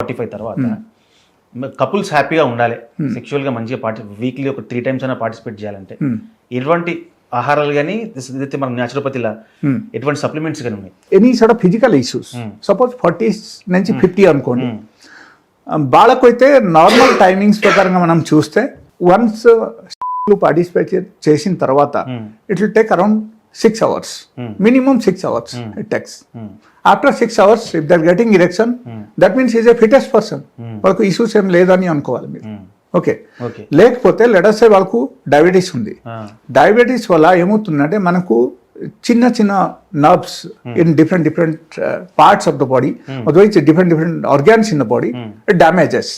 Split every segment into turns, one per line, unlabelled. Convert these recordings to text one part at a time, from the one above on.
Forty five తర్వాత couples హ్యాపీగా ఉండాలి. సెక్షువల్గా మంచిగా పార్టి వీక్లీ ఒక త్రీ టైమ్స్ అయినా పార్టిసిపేట్ చేయాలంటే. ఎటువంటి ఆహారాలు కానీ ఏదైతే మనం న్యాచురోపతిలా ఎటువంటి సప్లిమెంట్స్ కానీ ఉన్నాయి.
Any of physical issues suppose forty నుంచి ఫిఫ్టీ అనుకోండి. వాళ్ళకు అయితే నార్మల్ టైమింగ్స్ ప్రకారంగా మనం చూస్తే వన్స్ పార్టిసిపేట్ చేసిన తర్వాత it will take around six hours minimum six hours it takes after six hours if they're getting erection that means is a fittest person వాళ్ళకు ఇష్యూస్ ఏం లేదని అనుకోవాలి మీరు. ఓకే
ఓకే
లేకపోతే లెటర్సే వాళ్ళకు డయాబెటీస్ ఉంది. డయాబెటీస్ వల్ల ఏమవుతుందంటే మనకు చిన్న చిన్న nerves in different different parts of the body otherwise different different organs in the body damages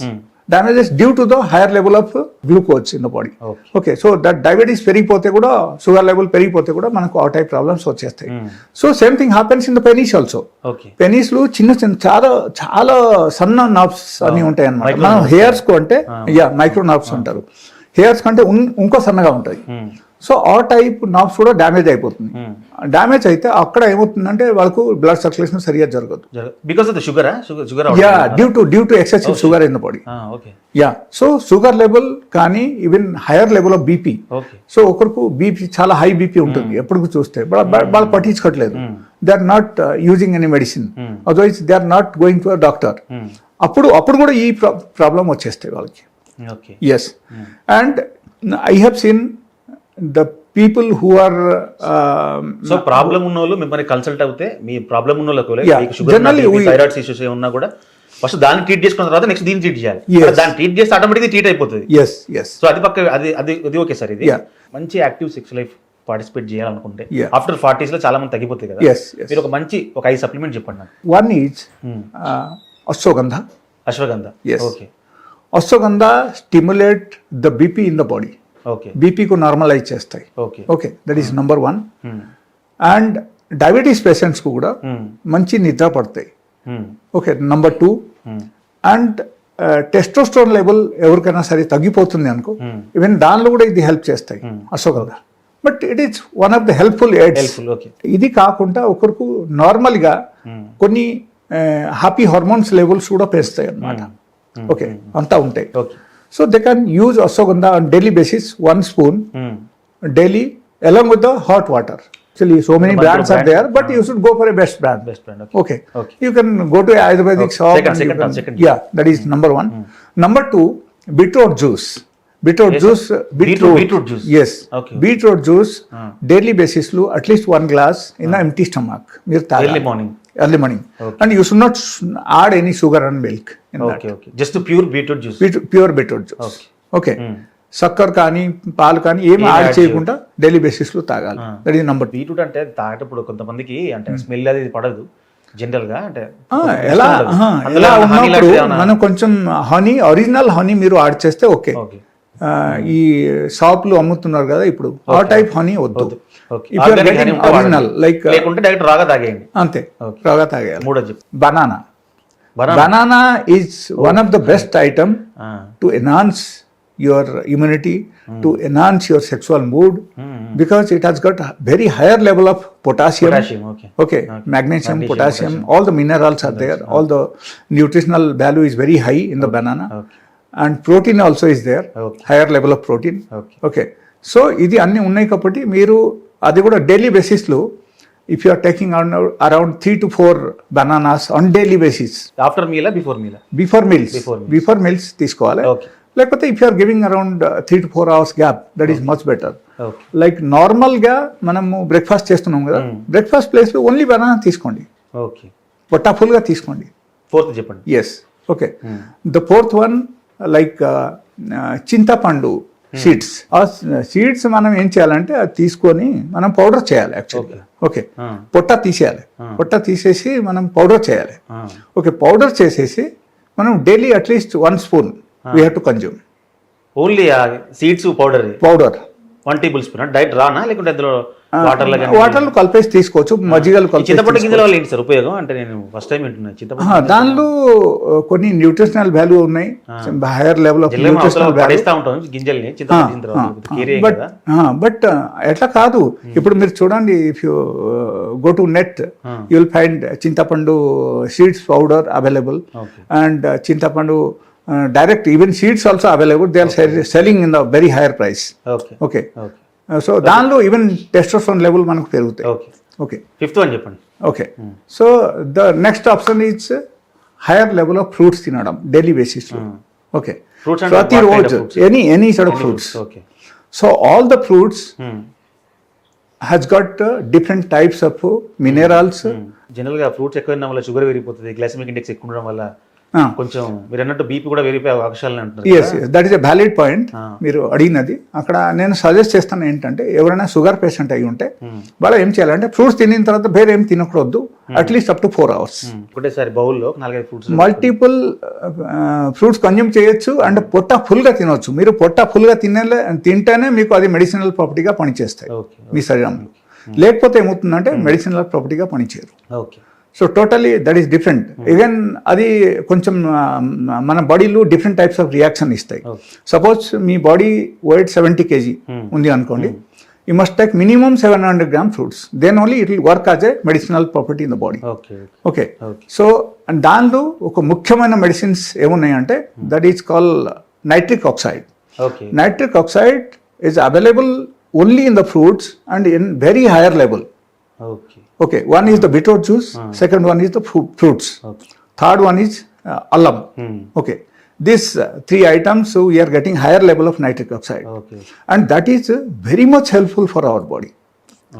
damages due to the higher level of glucose in the
body
okay so that diabetes పెరిగిపోతే కూడా sugar level పెరిగిపోతే కూడా మనకు ఆ type problems వచ్చేస్తాయి. So same thing happens in the penis
also
పెనీస్లు చిన్న చిన్న చాలా చాలా సన్న నర్వ్స్ అన్ని ఉంటాయి అన్నమాట మనం. హెయిర్స్కు అంటే యా మైక్రో నర్వ్స్ అంటారు. హెయిర్స్ కంటే ఇంకో సన్నగా ఉంటాయి. సో ఆ టైప్ నర్వ్స్ కూడా డ్యామేజ్ అయిపోతుంది. డ్యామేజ్ అయితే అక్కడ ఏమవుతుందంటే వాళ్ళకు బ్లడ్ సర్క్యులేషన్ సరిగ్గా జరగదు.
Because of the షుగరా sugar
sugar yeah due to due to excessive sugar in the
body
yeah so sugar level కానీ even higher level of
BP
so ఒకరికి బీపీ చాలా హై బీపీ ఉంటుంది ఎప్పుడు చూస్తే. బా- బా- వాళ్ళు పట్టించుకోవట్లేదు. They are not using any medicine otherwise they are not going to a doctor అప్పుడు అప్పుడు కూడా ఈ ప్రాబ్లం వచ్చేస్తాయి వాళ్ళకి. Yes and I have seen the people who are
so problem ఉన్న వాళ్ళు మిమ్మల్ని కన్సల్ట్ అవుతే మీ ప్రాబ్లం ఉన్న వాళ్ళకి థైరాయిడ్స్ ఇష్యూస్ ఏమన్నా కూడా ఫస్ట్ దాన్ని ట్రీట్ చేసుకున్న తర్వాత నెక్స్ట్ దీన్ని ట్రీట్ చేయాలి. దాన్ని ట్రీట్ చేస్తే ఆటోమేటిక్ ట్రీట్ అయిపోతుంది.
ఎస్ ఎస్
సో అది పక్క అది అది అది ఓకే సార్ ఇది. మంచి యాక్టివ్ సెక్స్ లైఫ్ పార్టిసిపేట్ చేయాలనుకుంటే. ఆఫ్టర్ ఫార్టీస్లో చాలా మంది తగ్గిపోతాయి కదా. మీరు ఒక మంచి ఒక ఐదు సప్లిమెంట్ చెప్పండి
one
is
ashwagandha
ashwagandha.
Okay ashwagandha stimulate the BP in the
body
బీపీకు normalise చేస్తాయి. Okay that is number one and diabetes పేషెంట్స్కు కూడా మంచి నిద్ర పడతాయి. Okay number two and testosterone level ఎవరికైనా సరే తగ్గిపోతుంది అనుకో ఈవెన్ దానిలో కూడా ఇది హెల్ప్ చేస్తాయి అశోకంగా but it is one of the
helpful aids
ఇది కాకుండా ఒకరికి నార్మల్గా కొన్ని హ్యాపీ హార్మోన్స్ లెవెల్స్ కూడా పెంచుతాయి అన్నమాట. ఓకే అంతా ఉంటాయి.
Okay
So they can use ashwagandha on daily basis, one spoon hmm. daily, along with the hot water. Actually, so many brands brand.
are
there, but hmm. you should go for a best brand.
Best brand. Okay.
Okay.
okay.
You can go to Ayurvedic
okay.
shop.
Second, second,
can,
second.
Yeah, that is hmm. number one. Number two, beetroot juice. beetroot
yes,
juice uh,
beetroot, beetroot, beetroot juice
yes
okay
beetroot juice daily basis at least one glass in hmm. an empty stomach
Daily
early morning Not s- add any sugar and milk in that.
Okay okay just pure beetroot
juice pure beetroot juice.
Okay Hmm.
సక్కర్ కానీ పాలు కానీ ఏమి add చేయకుండా daily బేసిస్లో తాగాలి. That is number
beetroot అంటే తాగేటప్పుడు కొంతమందికి అంటే స్మెల్ అది పడదు జనరల్గా అంటే
ఎలా? ఎలా ఉన్నప్పుడు మనం కొంచెం హనీ ఒరిజినల్ హనీ మీరు యాడ్ చేస్తే ఓకే
ఓకే
ఈ షాపులు అమ్ముతున్నారు కదా ఇప్పుడు ఆ టైప్ హనీ వద్దు uh,
లేకుంటే డైరెక్ట్ రాగా తాగేయండి
అంతే. బాగా తాగేయాలి
మూడో
banana banana banana is one of the best item to enhance your immunity to enhance your sexual mood has got a very higher level of potassium.
Potassium okay
Okay, magnesium,
Magnesium,
potassium, all the minerals are there. All the nutritional value is very high in protein also is there.
Okay.
Higher level of protein. Okay so ఇది అన్ని ఉన్నాయి కాబట్టి మీరు అది కూడా daily బేసిస్లో if you are taking around three to four bananas on daily basis
after మీలా before మీలా
బిఫోర్ మీల్స్. బిఫోర్ మీల్స్ తీసుకోవాలి. లేకపోతే if you are giving around three to four hours gap that is much
better
like నార్మల్గా మనము breakfast చేస్తున్నాం కదా breakfast ప్లేస్లో only banana తీసుకోండి.
ఓకే
పొట్టా ఫుల్గా తీసుకోండి.
ఫోర్త్ చెప్పండి.
Yes okay the fourth one like చింతపండు సీడ్స్. ఆ సీడ్స్ మనం ఏం చేయాలంటే అది తీసుకొని మనం పౌడర్ చేయాలి యాక్చువల్లీ ఓకే. పొట్ట తీసేయాలి. పొట్ట తీసేసి మనం పౌడర్ చేయాలి. ఓకే పౌడర్ చేసేసి మనం daily at least one spoon we have to
consume. Only seeds
powder?
Powder. One tablespoon diet రానా లేకుంటే అందులో
వాటర్లో కలిపేసి తీసుకోవచ్చు మజ్జిగలు కలిపేసి
చింతపండు గింజల వల్ల ఏంటి సార్ ఉపయోగం? అంటే నేను ఫస్ట్ టైం వింటున్నాను చింతపండు
దానిలో కొన్ని న్యూట్రిషనల్ వాల్యూ ఉన్నాయి. Higher
level of
nutritional value
పడేస్తా ఉంటాం గింజల్ని చింతపండు
బట్ బట్ ఎట్లా కాదు? ఇప్పుడు మీరు చూడండి if you go to net you will find chintapandu
seeds
powder available and chintapandu direct even seeds also available they are selling in the very
higher
price
okay
so దానిలో even testosterone level మనకు పెరుగుతాయి.
Okay
okay
fifth one చెప్పండి.
Okay so the next option is higher level of fruits తినడం daily బేసిస్లో okay
ప్రతిరోజు? Any any
side
of fruits okay
so all the fruits
Hmm.
has got uh, different types of uh, minerals.
జనరల్గా fruits ఎక్కువ వల్ల sugar పెరిగిపోతుంది glycaemic index ఎక్కువ ఉండడం వల్ల కొంచెం మీరు అన్నట్టు బీపీ కూడా అవకాశాలు
is a valid point.
Ah.
మీరు అడిగినది. అక్కడ నేను సజెస్ట్ చేస్తాను ఏంటంటే ఎవరైనా షుగర్ పేషెంట్ అయి ఉంటే
Hmm.
వాళ్ళు ఏం చేయాలంటే ఫ్రూట్స్ తినిన తర్వాత వేరే ఏం తినకూడదు. At least up to four hours
Hmm. ఒకటేసారి బౌల్లో నాలుగైదు ఫ్రూట్స్
మల్టిపుల్ ఫ్రూట్స్ కన్జ్యూమ్ చేయొచ్చు అండ్ పొట్ట ఫుల్గా తినవచ్చు మీరు పొట్ట ఫుల్గా తినే తింటేనే మీకు అది మెడిసినల్ ప్రాపర్టీగా పనిచేస్తాయి. మీ శరీరంలో. లేకపోతే ఏమవుతుందంటే మెడిసినల్ ప్రాపర్టీగా పనిచేయరు
okay
so totally that is different even అది కొంచెం మన బాడీలో డిఫరెంట్ టైప్స్ ఆఫ్ రియాక్షన్ ఇస్తాయి. సపోజ్ మీ బాడీ వెయిట్ సెవెంటీ కేజీ. ఉంది అనుకోండి. You must take minimum seven hundred gram fruits then only it will work as a medicinal property in
the
body
okay
so and దానిలో ఒక ముఖ్యమైన medicines ఏమున్నాయంటే that is call
nitric
oxide nitric oxide is available only in the fruits and in very higher
level
Okay, one is the beetroot juice, second one is the fru- fruits,
okay
third one is uh, alum. Okay, these uh, three items, so we are getting higher level of nitric oxide,
okay
and that is uh, very much helpful for our body.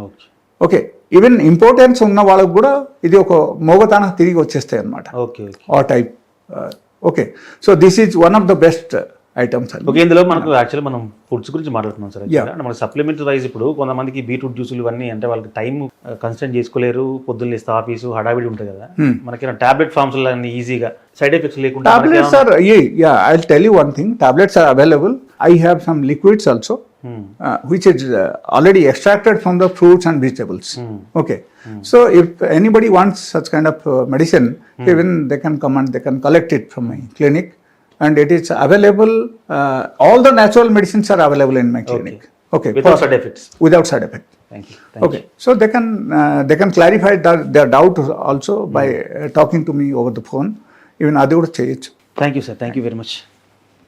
Okay
okay even importance ఉన్న వాళ్ళకు కూడా ఇది ఒక మోగతాన తిరిగి వచ్చేస్తాయి అనమాట
okay okay
ఆ type okay so this is one of the best items అండి
ఓకే ఇందులో మనకు యాక్చువల్లీ మనం ఫుడ్స్ గురించి మాట్లాడుతున్నాం సార్. అంటే మనకి సప్లిమెంటరీ వైజ్ ఇప్పుడు కొంతమందికి బీట్రూట్ జ్యూసులు ఇవన్నీ అంటే వాళ్ళకి టైం కన్స్టెంట్ చేసుకోలేరు పొద్దున్న లేస్తే ఆఫీసు హడావిడి ఉంటుంది కదా. మనకి టాబ్లెట్ ఫార్మ్స్ అన్ని ఈజీగా సైడ్ ఎఫెక్ట్స్ లేకుండా
tablets are yeah I tell you one thing tablets are available I have some liquids
also
uh, which is uh, already extracted from the fruits and vegetables.
Hmm.
Okay. So if anybody wants such kind of uh, medicine, even they can come and they can collect it from my clinic, and it is available. Uh, all the natural medicines are available in my clinic. Okay, without
side effects.
without side effect.
Thank you.
Thank okay, so they can uh, they can clarify their, their doubt also by hmm. uh, talking to me over the phone. Even Adur would change.
Thank you, sir. Thank you very much.